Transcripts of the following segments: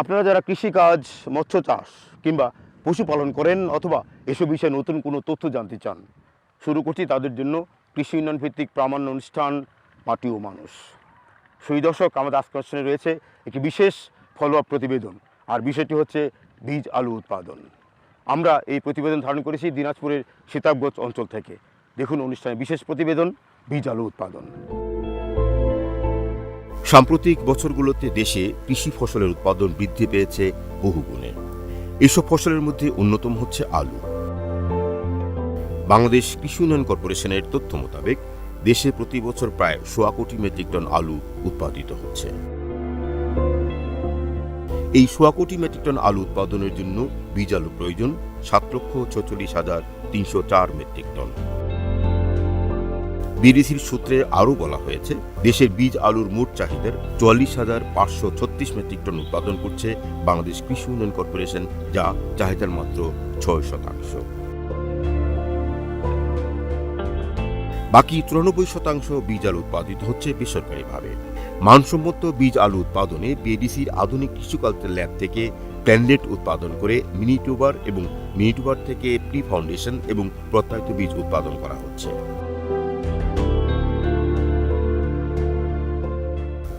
আপনারা যারা কৃষিকাজ, মৎস্য চাষ কিংবা পশুপালন করেন অথবা এসব বিষয়ে নতুন কোনো তথ্য জানতে চান, শুরু করছি তাদের জন্য কৃষি উন্নয়ন ভিত্তিক প্রামাণ্য অনুষ্ঠান মাটি ও মানুষ। সেই দর্শক, আমাদের আজকের রয়েছে একটি বিশেষ ফলো আপ প্রতিবেদন, আর বিষয়টি হচ্ছে বীজ আলু উৎপাদন। আমরা এই প্রতিবেদন ধারণ করেছি দিনাজপুরের সীতাবগঞ্জ অঞ্চল থেকে। দেখুন অনুষ্ঠানে বিশেষ প্রতিবেদন, বীজ আলু উৎপাদন। সাম্প্রতিক বছরগুলোতে দেশে কৃষি ফসলের উৎপাদন বৃদ্ধি পেয়েছে বহুগুণে এসব ফসলের মধ্যে অন্যতম হচ্ছে আলু। বাংলাদেশ কৃষি উন্নয়ন কর্পোরেশনের তথ্য মোতাবেক দেশে প্রতি বছর প্রায় সোয়া কোটি মেট্রিক টন আলু উৎপাদিত হচ্ছে। এই সোয়া কোটি মেট্রিক টন আলু উৎপাদনের জন্য বীজ আলু প্রয়োজন সাত লক্ষ ছচল্লিশ হাজার তিনশো চার মেট্রিক টন। বিডিসির সূত্রে আরও বলা হয়েছে, দেশের বীজ আলুর মোট চাহিদার চুয়াল্লিশ হাজার পাঁচশো ছত্রিশ মেট্রিক টন উৎপাদন করছে বাংলাদেশ কৃষি উন্নয়ন কর্পোরেশন, যা চাহিদার মাত্র ছয় শতাংশ। বাকি চুরানব্বই শতাংশ বীজ আলু উৎপাদিত হচ্ছে বেসরকারিভাবে। মানসম্মত বীজ আলু উৎপাদনে বিএডিসির আধুনিক কৃষিকালচার ল্যাব থেকে প্ল্যানলেট উৎপাদন করে মিনি টিউবার এবং মিনি টিউবার থেকে প্রি ফাউন্ডেশন এবং প্রত্যায়িত বীজ উৎপাদন করা হচ্ছে।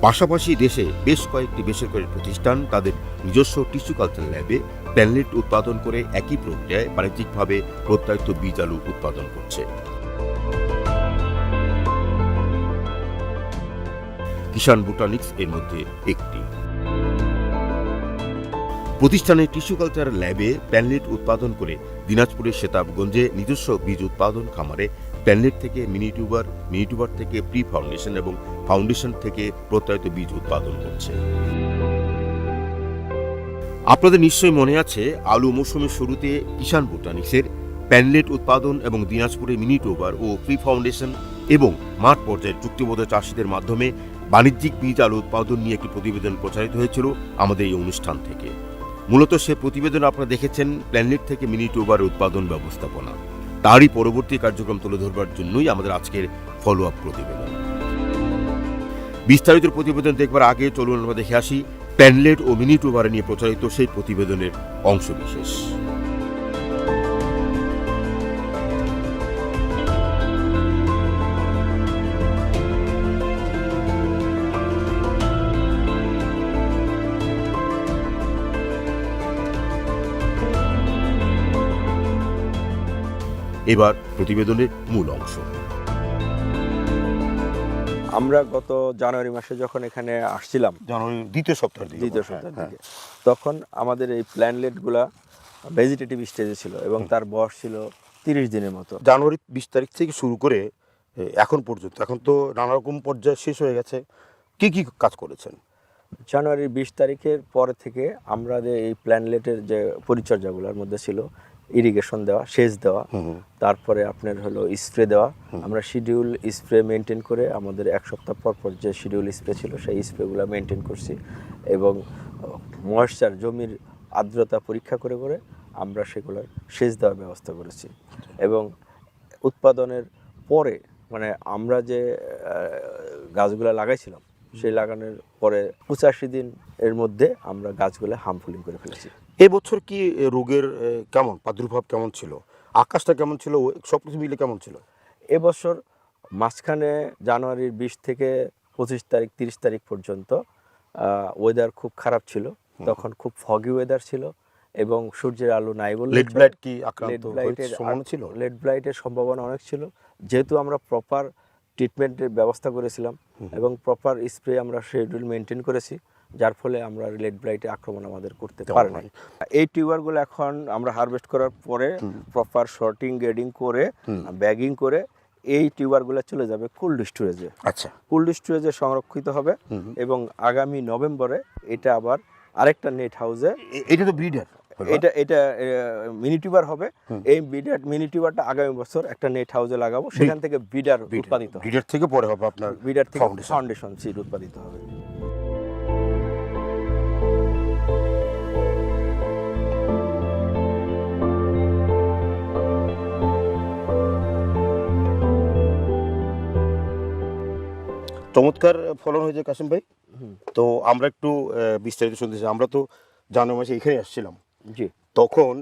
পাশাপাশি দেশে বেশ কয়েকটি বেসরকারি প্রতিষ্ঠান তাদের নিজস্ব টিস্যু কালচার ল্যাবে প্ল্যানলেট উৎপাদন করে একই প্রক্রিয়ায় বাণিজ্যিকভাবে প্রত্যায়িত বীজ আলু উৎপাদন করছে। কিষাণ বুটানিক্স এর মধ্যে একটি। প্রতিষ্ঠানে টিস্যু কালচার ল্যাবে প্যানলেট উৎপাদন করে দিনাজপুরের সেতাবগঞ্জে নিজস্ব বীজ উৎপাদন খামারে প্যানলেট থেকে মিনি টিউবার মিনি টিউবার থেকে প্রি ফাউন্ডেশন এবং ফাউন্ডেশন থেকে প্রত্যয়িত বীজ উৎপাদন করছে আপনাদের নিশ্চয়ই মনে আছে, আলু মৌসুমের শুরুতে কিষাণ বুটানিক্সের প্যানলেট উৎপাদন এবং দিনাজপুরে মিনি টিউবার ও প্রি ফাউন্ডেশন এবং মাঠ পর্যায়ের চুক্তিবদ্ধ চাষিদের মাধ্যমে বাণিজ্যিক বীজ আলু উৎপাদন নিয়ে একটি প্রতিবেদন প্রচারিত হয়েছিল আমাদের এই অনুষ্ঠান থেকে। মূলত সে প্রতিবেদন আপনারা দেখেছেন প্ল্যানেট থেকে মিনি টিউবার উৎপাদন ব্যবস্থাপনা। তারই পরবর্তী কার্যক্রম তুলে ধরবার জন্যই আমাদের আজকের ফলো আপ প্রতিবেদন। বিস্তারিত প্রতিবেদন দেখবার আগে চলুন আমরা দেখে আসি প্যানলেট ও মিনিট ওভারে নিয়ে প্রচারিত সেই প্রতিবেদনের অংশ এবার প্রতিবেদনের মূল অংশ। আমরা গত জানুয়ারি মাসে যখন এখানে আসছিলাম জানুয়ারি দ্বিতীয় সপ্তাহ দ্বিতীয় সপ্তাহের দিকে তখন আমাদের এই প্ল্যানলেটগুলা ভেজিটেটিভ স্টেজে ছিল এবং তার বয়স ছিল তিরিশ দিনের মতো। জানুয়ারি বিশ তারিখ থেকে শুরু করে এখন পর্যন্ত এখন তো নানা রকম পর্যায়ে শেষ হয়ে গেছে। কি কি কাজ করেছেন? জানুয়ারির বিশ তারিখের পর থেকে আমরা যে এই প্ল্যানলেটের যে পরিচর্যাগুলোর মধ্যে ছিল ইরিগেশন দেওয়া সেচ দেওয়া তারপরে আপনার হলো স্প্রে দেওয়া। আমরা শিডিউল স্প্রে মেনটেন করে আমাদের এক সপ্তাহ পর পর যে শিডিউল স্প্রে ছিল সেই স্প্রেগুলো মেনটেন করছি এবং ময়েশ্চার জমির আর্দ্রতা পরীক্ষা করে করে আমরা সেগুলোর সেচ দেওয়ার ব্যবস্থা করেছি। এবং উৎপাদনের পরে মানে আমরা যে গাছগুলো লাগাইছিলাম সেই লাগানোর পরে পঁচাশি দিন এর মধ্যে আমরা গাছগুলো হামফুলিং করে ফেলেছি। এবছর কি রোগের কেমন? প্রাদুর্ভাব কেমন ছিল? আকাশটা কেমন ছিল? সব কিছু মিলে কেমন ছিল? এবছর মাঝখানে জানুয়ারির বিশ থেকে পঁচিশ তারিখ তিরিশ তারিখ পর্যন্ত ওয়েদার খুব খারাপ ছিল। তখন খুব ফগি ওয়েদার ছিল এবং সূর্যের আলো নাই বললে লেড ব্লাইট কি আক্রান্ত ছিল? লেড ব্লাইটের সম্ভাবনা অনেক ছিল। যেহেতু আমরা প্রপার ট্রিটমেন্টের ব্যবস্থা করেছিলাম এবং প্রপার স্প্রে আমরা শিডিউল মেনটেন করেছি যার ফলে আমরা লেড ব্লাইটে আক্রমণ আমাদের করতে পারি হয়। এই টিউবারগুলো এখন আমরা হারভেস্ট করার পরে প্রপার শর্টিং গ্রেডিং করে ব্যাগিং করে এই টিউবারগুলো চলে যাবে কোল্ড স্টোরেজে আচ্ছা। কোল্ড স্টোরেজে সংরক্ষিত হবে এবং আগামী নভেম্বরে এটা আবার আরেকটা নেট হাউসে এটা তো ব্রিডার এটা এটা মিনি টিউবার হবে। এই বিডার মিনি টিউবারটা আগামী বছর একটা নেট হাউসে লাগাবো। সেখান থেকে বিডার উৎপাদিত হবে। ব্রিডার থেকে পরে হবে আপনার বিডার থেকে। ফাউন্ডেশন সিড উৎপাদিত হবে। চমৎকার ফলন হয়েছে কাসিম ভাই। তো আমরা একটু বিস্তারিত শুনতে চাই। আমরা তো জানুয়ারি মাসে এখানে আসছিলাম। জি। তখন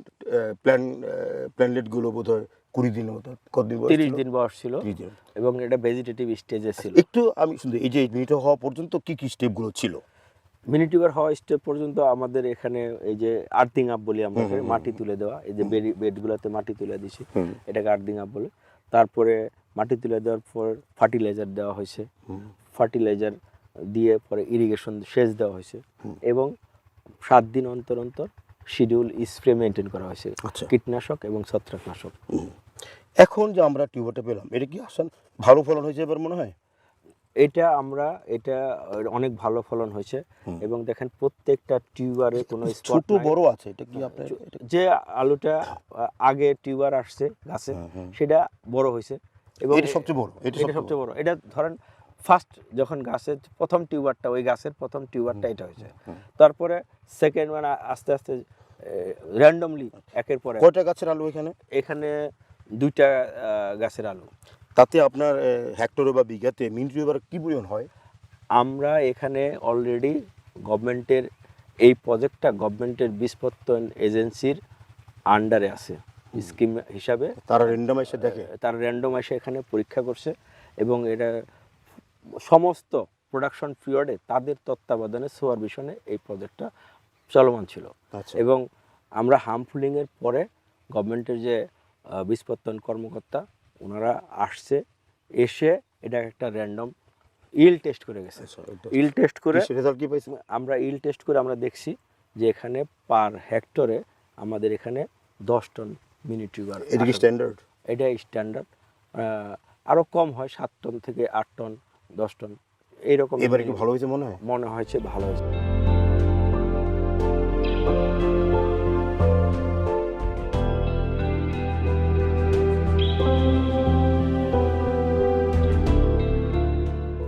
প্ল্যান প্ল্যানলেটগুলো বোধ হয় কুড়ি দিনের মতো কতদিন বয়স তিরিশ দিন বয়স ছিল। এবং এটা ভেজিটেটিভ স্টেজে ছিল। একটু আমি শুনতে এই যে মিনিট হওয়া পর্যন্ত কি কি স্টেপগুলো ছিল? মিনিটিভার হওয়া স্টেপ পর্যন্ত আমাদের এখানে এই যে আর্থিং আপ বলি আমরা মাটি তুলে দেওয়া। এই যে বেডি বেডগুলোতে মাটি তুলে দিছি। এটাকে আর্থিং আপ বলে। তারপরে মাটি তুলে দেওয়ার পর ফার্টিলাইজার দেওয়া হয়েছে। ফার্টিলাইজার দিয়ে পরে ইরিগেশন সেচ দেওয়া হয়েছে এবং সাত দিন অন্তর অন্তর শিডিউল স্প্রে মেনটেন করা হয়েছে। আচ্ছা। কীটনাশক এবং ছত্রাকনাশক। এখন যে আমরা টিউবারটা পেলাম এটা কি আসান ভালো ফলন হয়েছে এবার মনে হয়? এটা আমরা এটা অনেক ভালো ফলন হয়েছে এবং দেখেন প্রত্যেকটা টিউবারে কোনো ছোট বড় আছে এটা কি আপনার যে আলুটা আগে টিউবার আসছে গাছে সেটা বড় হয়েছে। এবং এটা সবচেয়ে বড় এটা সবচেয়ে বড়। এটা ধরেন ফার্স্ট যখন গাছের প্রথম টিউবারটা ওই গাছের প্রথম টিউবারটা এটা হয়েছে। তারপরে সেকেন্ড মানে আস্তে আস্তে র্যান্ডমলি একের পরে। কয়টা গাছের আলু এখানে? এখানে দুইটা গাছের আলু। তাতে আপনার হেক্টরে বা বিঘাতে মিনিট টিউবার কী পরিমাণ হয়? আমরা এখানে অলরেডি গভর্নমেন্টের এই প্রজেক্টটা গভর্নমেন্টের বীজপত্তন এজেন্সির আন্ডারে আছে। স্কিম হিসাবে। তারা র্যান্ডাম এসে দেখে? তারা র্যান্ডম এসে এখানে পরীক্ষা করছে এবং এটা সমস্ত প্রোডাকশন পিরিয়ডে তাদের তত্ত্বাবধানে সুপারভিশনে এই প্রজেক্টটা চলমান ছিল। আচ্ছা। এবং আমরা হার্মফুলিংয়ের পরে গভর্নমেন্টের যে আহ, বীজপত্তন কর্মকর্তা ওনারা আসছে এসে এটা একটা র্যান্ডম ইল টেস্ট করে গেছে। আচ্ছা, ইল টেস্ট করে রেজাল্ট কি পাইছে? আমরা ইল টেস্ট করে আমরা দেখছি যে এখানে পার হেক্টরে আমাদের এখানে দশ টন মিনি টিউবার এটা কি স্ট্যান্ডার্ড এটা স্ট্যান্ডার্ড আরও কম হয় সাত টন থেকে আট টন দশ টন এইরকম এবারে কি ভালো হয়েছে মনে হয়? মনে হয়েছে ভালো হয়েছে।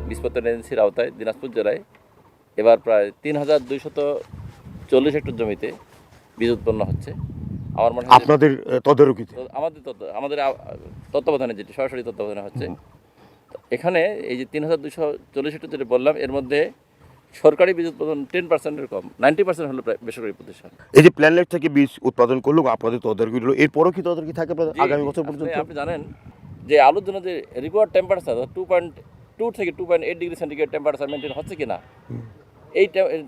বীজপত্তন এজেন্সির আওতায় দিনাজপুর জেলায় এবার প্রায় তিন হাজার দুইশত চল্লিশ হেক্টর জমিতে বীজ উৎপন্ন হচ্ছে। আমার মনে হয় আপনাদের তদারকিতে? আমাদের তত্ত্ব আমাদের তত্ত্বাবধানে যেটি সরাসরি তত্ত্বাবধানে হচ্ছে এখানে এই যে তিন হাজার দুশো চল্লিশ হেক্টর যেটা বললাম এর মধ্যে সরকারি বীজ উৎপাদন টেন পার্সেন্টের কম নাইনটি পার্সেন্ট হলো বেসরকারি প্রতিষ্ঠান। এই যে প্ল্যানলেট থেকে বীজ উৎপাদন করল আপনাদের তদারকি হলো এরপরও কি তদারকি থাকে আগামী বছর পর্যন্ত? আপনি জানেন যে আলুর জন্য যে required temperature two point two থেকে two point eight degree centigrade temperature maintain হচ্ছে কিনা এই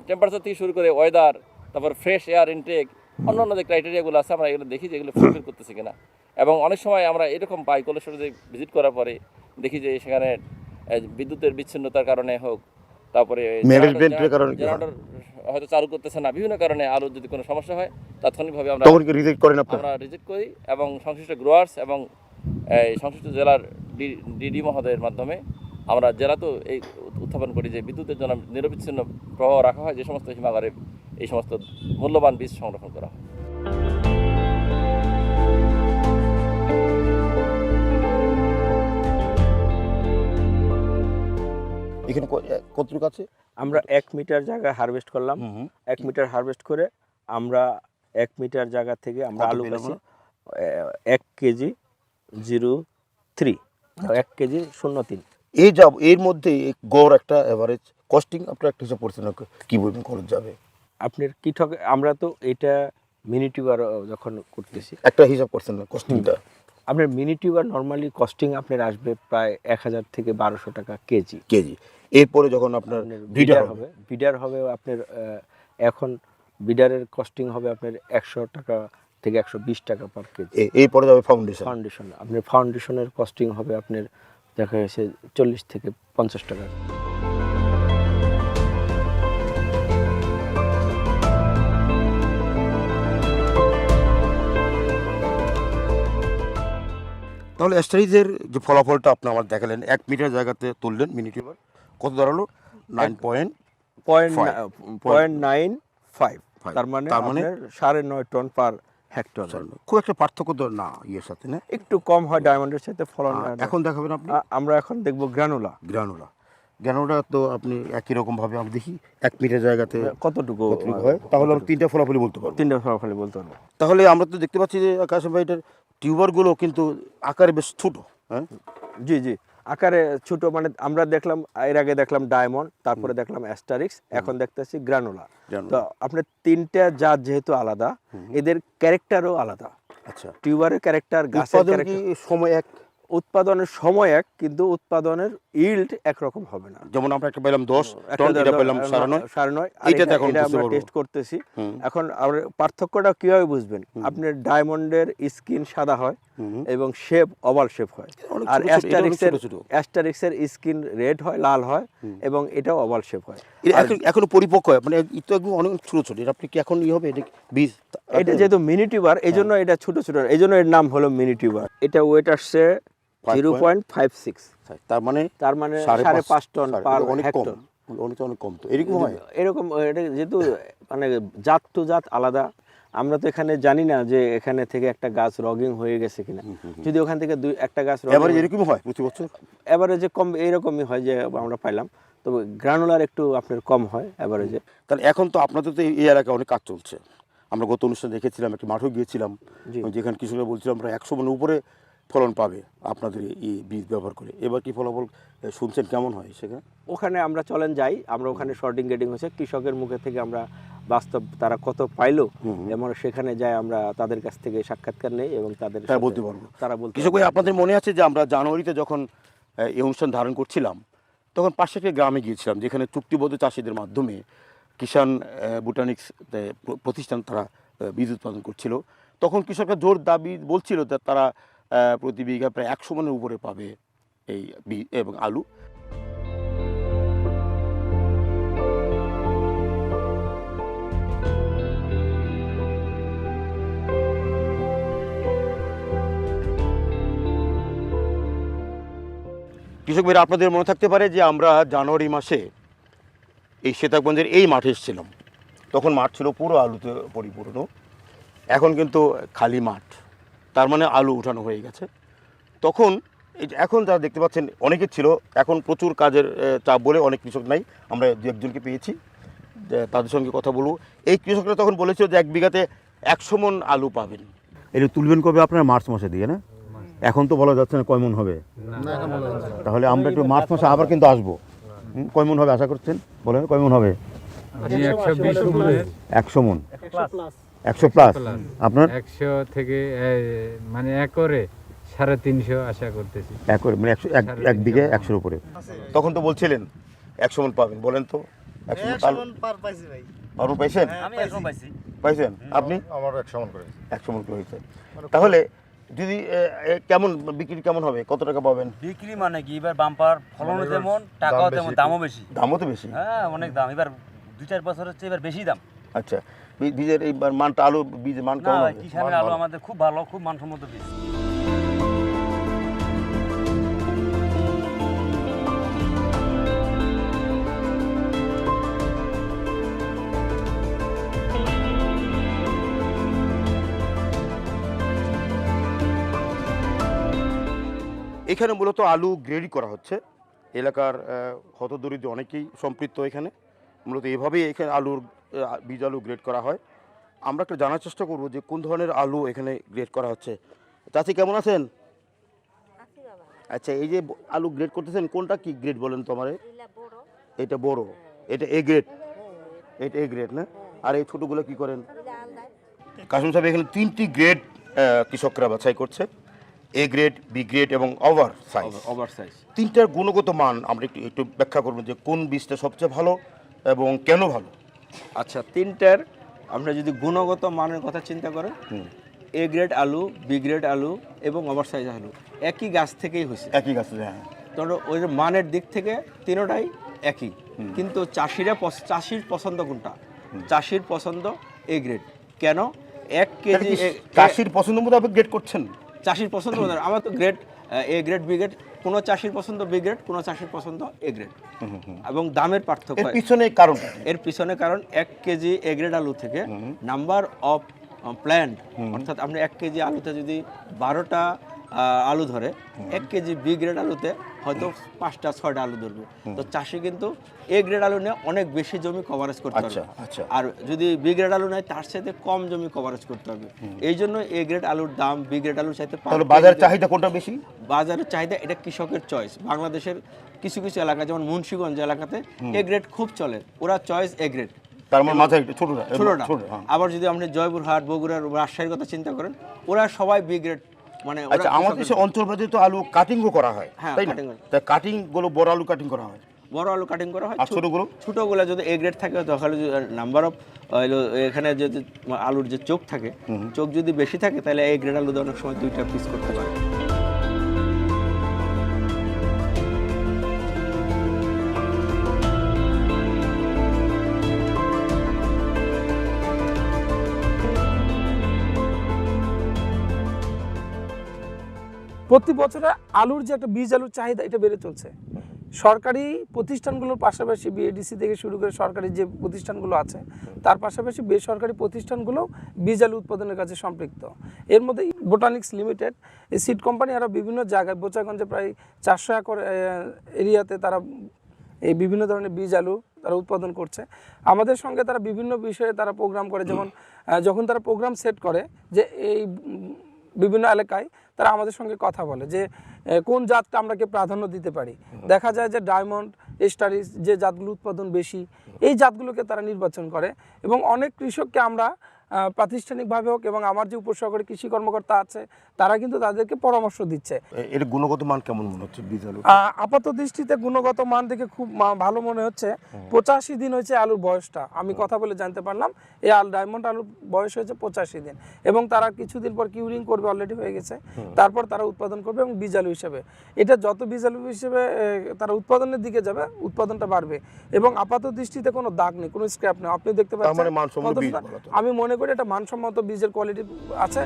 টেম্পারেচার থেকে শুরু করে ওয়েদার তারপর ফ্রেশ এয়ার ইনটেক অন্যান্য যে ক্রাইটেরিয়াগুলো আছে আমরা এগুলো দেখি যে এগুলো ফুলফিল করতেছে কিনা। এবং অনেক সময় আমরা এরকম পাই কোলেশ্বরে ভিজিট করার পরে দেখি যে সেখানে বিদ্যুতের বিচ্ছিন্নতার কারণে হোক তারপরে হয়? জেনারেটর হয়তো চালু করতেছে না। বিভিন্ন কারণে আলুর যদি কোনো সমস্যা হয় তাৎক্ষণিকভাবে আমরা রিজেক্ট করেন আমরা রিজেক্ট করি এবং সংশ্লিষ্ট গ্রোয়ার্স এবং এই সংশ্লিষ্ট জেলার ডিডি মহোদয়ের মাধ্যমে আমরা জেলাতেও এই উত্থাপন করি যে বিদ্যুতের জন্য নিরবিচ্ছিন্ন প্রবাহ রাখা হয় যে সমস্ত হিমাগারে এই সমস্ত মূল্যবান বীজ সংরক্ষণ করা হয়। এখানে কতটুকু আছে? আমরা এক মিটার জায়গা হারভেস্ট করলাম। এক মিটার হারভেস্ট করে আমরা এক মিটার জায়গা থেকে আমরা আলু পাচ্ছি এক কেজি জিরো থ্রি আচ্ছা। এক কেজি শূন্য তিন। এই যাব এর মধ্যে গড় একটা অ্যাভারেজ কস্টিং আপনার একটা হিসাব করছেন কী বলবেন খরচ যাবে? আপনার কীটক আমরা তো এটা মিনি টিউবার যখন করতেছি। একটা হিসাব করছেন না কস্টিংটা আপনার মিনি টিউবার নর্মালি কস্টিং আপনার আসবে প্রায় এক হাজার থেকে বারোশো টাকা কেজি। কেজি। এরপরে যখন আপনার বিডার হবে। বিডার হবে আপনার এখন বিডারের কস্টিং হবে আপনার একশো টাকা থেকে একশো বিশ টাকা পার কেজি এরপরে যাবে ফাউন্ডেশন ফাউন্ডেশন আপনার ফাউন্ডেশনের কস্টিং হবে আপনার দেখা গেছে চল্লিশ থেকে পঞ্চাশ টাকা। তাহলে স্টাডিজের যে ফলাফলটা আপনি আমার দেখালেন এক মিটার জায়গাতে তুললেন মিনিট এবার। কত দাঁড়াল? Nine point point point nine five তার মানে তার মানে? সাড়ে নয় টন পার হেক্টর খুব একটা পার্থক্য তো না ইয়ের সাথে না? একটু কম হয় ডায়মন্ডের সাথে ফলন এখন দেখাবেন আপনি? আমরা এখন দেখব গ্রানুলা গ্রানুলা গ্রানুলা তো আপনি একই রকম ভাবে আমি দেখি এক মিটার জায়গাতে কতটুকু কতটুকু হয়? তাহলে আমরা তিনটা ফলাফলই বলতে পারব। তিনটা ফলাফলে বলতে পারব। তাহলে আমরা তো দেখতে পাচ্ছি যে আকাশ ভাই এটার টিউবারগুলো কিন্তু আকারে বেশ ছোট হ্যাঁ? জি জি। আকারে ছোট মানে আমরা দেখলাম এর আগে দেখলাম ডায়মন্ড তারপরে দেখলাম অ্যাস্টারিক্স এখন দেখতেছি গ্রানোলা। তো আপনার তিনটা জাত যেহেতু আলাদা এদের ক্যারেক্টারও আলাদা। আচ্ছা। টিউবারের ক্যারেক্টার গাছের ক্যারেক্টার। সময় এক? উৎপাদনের সময় এক কিন্তু উৎপাদনের ইল্ড একরকম হবে না। যেমন আমরা একটা পেলাম দশ একটা টন এটা পেলাম সাড়ে নয়। এইটাতে এটা- এখন আমরা টেস্ট করতেছি। এখন আর পার্থক্যটা কীভাবে বুঝবেন? আপনার ডায়মন্ডের স্কিন সাদা হয় এবং শেপ ওভাল শেপ হয়। আর এটা অ্যাস্টারিক্সের। অ্যাস্টারিক্সের স্কিন রেড হয় লাল হয় এবং এটাও ওভাল শেপ হয়। এটা এখন পরিপক্ক হয়। মানে এটা একদম অনেক ছোট ছোট। এটা আপনি কি এখন ই হবে? এটা বীজ? এটা যেহেতু মিনি টিউবার এই জন্য এটা ছোট ছোট। এই জন্য এর নাম হলো মিনি টিউবার এটা ওয়েট আসছে জিরো পয়েন্ট ফাইভ সিক্স তার মানে তার মানে সাড়ে পাঁচ টন পার অনেক কম। অনেক অনেক কম তো। এরকম হয়? এরকম এটা যেহেতু মানে জাত টু জাত আলাদা আমরা তো এখানে জানি না যে এখানে থেকে একটা গাছ রগিং হয়ে গেছে কিনা। যদি ওখান থেকে দুই একটা গাছ এবারে এরকম হয় প্রতি বছর? এভারেজে কম এইরকমই হয় যে আমরা পাইলাম। তবে গ্রানুলার একটু আপনার কম হয় এভারেজে তাহলে এখন তো আপনাদের তো এই- এলাকায় অনেক কাজ চলছে। আমরা গত অনুষ্ঠানে দেখেছিলাম একটা মাঠেও গিয়েছিলাম। যেখানে কৃষকরা বলছিলাম আমরা একশো মনের উপরে ফলন পাবে আপনাদের এই বীজ ব্যবহার করে। এবার কি ফলাফল শুনছেন কেমন হয় সেখানে? ওখানে আমরা চলেন যাই আমরা ওখানে শর্টিং গেটিং হয়েছে কৃষকের মুখে থেকে আমরা বাস্তব তারা কত পাইলো যেমন সেখানে যাই আমরা তাদের কাছ থেকে সাক্ষাৎকার নেই এবং তাদের তারা বলতে পারব। তারা বলতে কৃষক ভাই আপনাদের মনে আছে যে আমরা জানুয়ারিতে যখন এই অনুষ্ঠান ধারণ করছিলাম তখন পাশে একটা গ্রামে গিয়েছিলাম যেখানে চুক্তিবদ্ধ চাষিদের মাধ্যমে কিষাণ বুটানিক্স প্রতিষ্ঠান তারা বীজ উৎপাদন করছিল। তখন কৃষকরা জোর দাবি বলছিল যে তারা প্রতি বিঘা প্রায় একশো মনের উপরে পাবে এই এবং আলু। কৃষক ভাইরা, আপনাদের মনে থাকতে পারে যে আমরা জানুয়ারি মাসে এই সীতাকুঞ্জের এই মাঠে এসেছিলাম। তখন মাঠ ছিল পুরো আলুতে পরিপূর্ণ। এখন কিন্তু খালি মাঠ। তার মানে আলু উঠানো হয়ে গেছে। তখন এই যে এখন যারা দেখতে পাচ্ছেন অনেকে ছিল এখন প্রচুর কাজের চাপ বলে অনেক কৃষক নাই। আমরা দু একজনকে পেয়েছি তাদের সঙ্গে কথা বলব। এই কৃষকরা তখন বলেছিল যে এক বিঘাতে একশো মন আলু পাবেন। এটা তুলবেন কবে আপনার? মার্চ মাসে দিয়ে না? এখন তো বলা যাচ্ছে না কয় মন হবে। তাহলে আমরা একটু মার্চ মাসে আবার কিন্তু আসব। হুম, কয় মন হবে আশা করছেন? বলেন কয় মন হবে? একশো মন। একশো প্লাস আপনার? একশো থেকে মানে একরে সাড়ে তিনশো আশা করতেছি। এক মানে একশো এক এক বিঘে একশোর উপরে। তখন তো বলছিলেন একশো মন পাবেন বলেন তো। একশো মন পার পাইছি ভাই। পারুন পাইছেন? পাইছি। পাইছেন? আপনি? আমার এক সমান করে একশো মন করে তাহলে যদি কেমন বিক্রি কেমন হবে? কত টাকা পাবেন? বিক্রি মানে কি? এবার বাম্পার ফলনও যেমন টাকাও তেমন দামও বেশি। দামও তো বেশি। হ্যাঁ অনেক দাম। এবার দুই চার বছর হচ্ছে এবার বেশি দাম। আচ্ছা। বীজের এই মানটা আলু বীজের মান হবে। কিষানের আলু আমাদের খুব ভালো খুব মানসম্মত বীজ। এখানে মূলত আলু গ্রেডি করা হচ্ছে। এলাকার হতদরিদ্র অনেকেই সম্পৃক্ত এখানে। মূলত এভাবেই এখানে আলুর বীজ আলু গ্রেড করা হয়। আমরা একটু জানার চেষ্টা করব যে কোন ধরনের আলু এখানে গ্রেড করা হচ্ছে। চাচি কেমন আছেন? আচ্ছা এই যে আলু গ্রেড করতেছেন কোনটা কি গ্রেড বলেন তো আমারে এটা বড়। এটা এ গ্রেড এটা এ গ্রেড না? আর এই ছোটগুলো কি করেন? কাসম সাহেব এখানে তিনটি গ্রেড কৃষকরা বাছাই করছে। এ গ্রেড বি গ্রেড এবং ওভার সাইজ ওভার সাইজ তিনটার গুণগত মান আমরা একটু একটু ব্যাখ্যা করব যে কোন বীজটা সবচেয়ে ভালো এবং কেন ভালো। আচ্ছা তিনটার আমরা যদি গুণগত মানের কথা চিন্তা করেন এ গ্রেড আলু বি গ্রেড আলু এবং ওভার সাইজ আলু একই গাছ থেকেই হয়েছে। একই গাছ হ্যাঁ। তোর ওই মানের দিক থেকে তিনোটাই একই। কিন্তু চাষিরা চাষির পছন্দ কোনটা? চাষির পছন্দ এ গ্রেড কেন? এক কেজি চাষির পছন্দ মতো আপনি গ্রেড করছেন? চাষির পছন্দ মতো আমার তো grade A grade B grade কোনো চাষির পছন্দ বি গ্রেড কোনো চাষির পছন্দ এ গ্রেড। এবং দামের পার্থক্য এর পিছনে কারণ এর পিছনে কারণ এক কেজি এ গ্রেড আলু থেকে নাম্বার অফ প্ল্যান্ট অর্থাৎ আপনি এক কেজি আলুতে যদি বারোটা আলু ধরে এক কেজি বি গ্রেড আলুতে হয়তো পাঁচটা ছয়টা আলু ধরবে। তো চাষি কিন্তু এ গ্রেড আলু নিয়ে অনেক বেশি জমি কভারেজ করতে আচ্ছা, হবে। আচ্ছা। আর যদি বি গ্রেড আলু নেয় তার সাথে কম জমি কভারেজ করতে হবে। এই জন্য এ গ্রেড আলুর দাম বি গ্রেড আলুর চাইতে পাঁচ বাজারের চাহিদা কোনটা বেশি? বাজারের চাহিদা এটা কৃষকের চয়েস বাংলাদেশের কিছু কিছু এলাকা যেমন মুন্সিগঞ্জ এলাকাতে এ গ্রেড খুব চলে। ওরা চয়েস এ গ্রেড তার মাথায় ছোটটা ছোটটা। আবার যদি আপনি জয়পুরহাট বগুড়ার রাজশাহীর কথা চিন্তা করেন ওরা সবাই বি গ্রেড মানে আচ্ছা আমাদের কৃষকের- দেশে অঞ্চল ভেদে তো আলু কাটিংও করা হয় হ্যাঁ, তাই না? তাই কাটিংগুলো বড় আলু কাটিং করা হয়? বড় আলু কাটিং করা হয়। আর ছোটগুলো? ছোটগুলো যদি এ গ্রেড থাকে তাহলে নাম্বার অফ এখানে যদি আলুর যে চোখ থাকে চোখ যদি বেশি থাকে তাহলে এ গ্রেড আলু অনেক সময় দুইটা পিস করতে পারে প্রতি বছরে আলুর যে একটা বীজ আলুর চাহিদা, এটা বেড়ে চলছে। সরকারি প্রতিষ্ঠানগুলোর পাশাপাশি বিএডিসি থেকে শুরু করে সরকারি যে প্রতিষ্ঠানগুলো আছে, তার পাশাপাশি বেসরকারি প্রতিষ্ঠানগুলো বীজ আলু উৎপাদনের কাছে সম্পৃক্ত। এর মধ্যে বোটানিক্স লিমিটেড এই সিড কোম্পানি আরও বিভিন্ন জায়গায় বোচাগঞ্জে প্রায় চারশো একর এরিয়াতে তারা এই বিভিন্ন ধরনের বীজ আলু তারা উৎপাদন করছে। আমাদের সঙ্গে তারা বিভিন্ন বিষয়ে তারা প্রোগ্রাম করে, যেমন যখন তারা প্রোগ্রাম সেট করে যে এই বিভিন্ন এলাকায় তারা আমাদের সঙ্গে কথা বলে যে কোন জাতটা আমরাকে প্রাধান্য দিতে পারি। দেখা যায় যে ডায়মন্ড স্টারিস যে জাতগুলো উৎপাদন বেশি এই জাতগুলোকে তারা নির্বাচন করে এবং অনেক কৃষককে আমরা প্রাতিষ্ঠানিকভাবে হোক এবং আমার যে উপসহকারী কৃষি কর্মকর্তা আছে তারা কিন্তু তাদেরকে পরামর্শ দিচ্ছে। এর গুণগত মান কেমন মনে হচ্ছে বীজ আলু আপাত দৃষ্টিতে গুণগত মান দেখে খুব ভালো মনে হচ্ছে। পঁচাশি দিন হয়েছে আলুর বয়সটা। আমি কথা বলে জানতে পারলাম এই আল ডায়মন্ড আলুর বয়স হয়েছে পঁচাশি দিন। এবং তারা কিছুদিন পর কিউরিং করবে অলরেডি হয়ে গেছে। তারপর তারা উৎপাদন করবে এবং বীজ আলু হিসেবে। এটা যত বীজ আলু হিসেবে তারা উৎপাদনের দিকে যাবে উৎপাদনটা বাড়বে। এবং আপাত দৃষ্টিতে কোনো দাগ নেই কোনো স্ক্র্যাপ নেই। আপনি দেখতে মানে পাচ্ছেন। আমি মনে করি এটা মানসম্মত বীজের কোয়ালিটি আছে।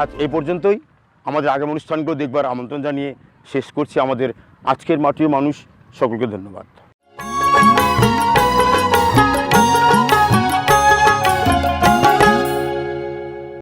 আজ এই পর্যন্তই। আমাদের আগামী অনুষ্ঠানগুলো দেখবার আমন্ত্রণ জানিয়ে শেষ করছি। আমাদের আজকের মাটিও মানুষ, সকলকে ধন্যবাদ।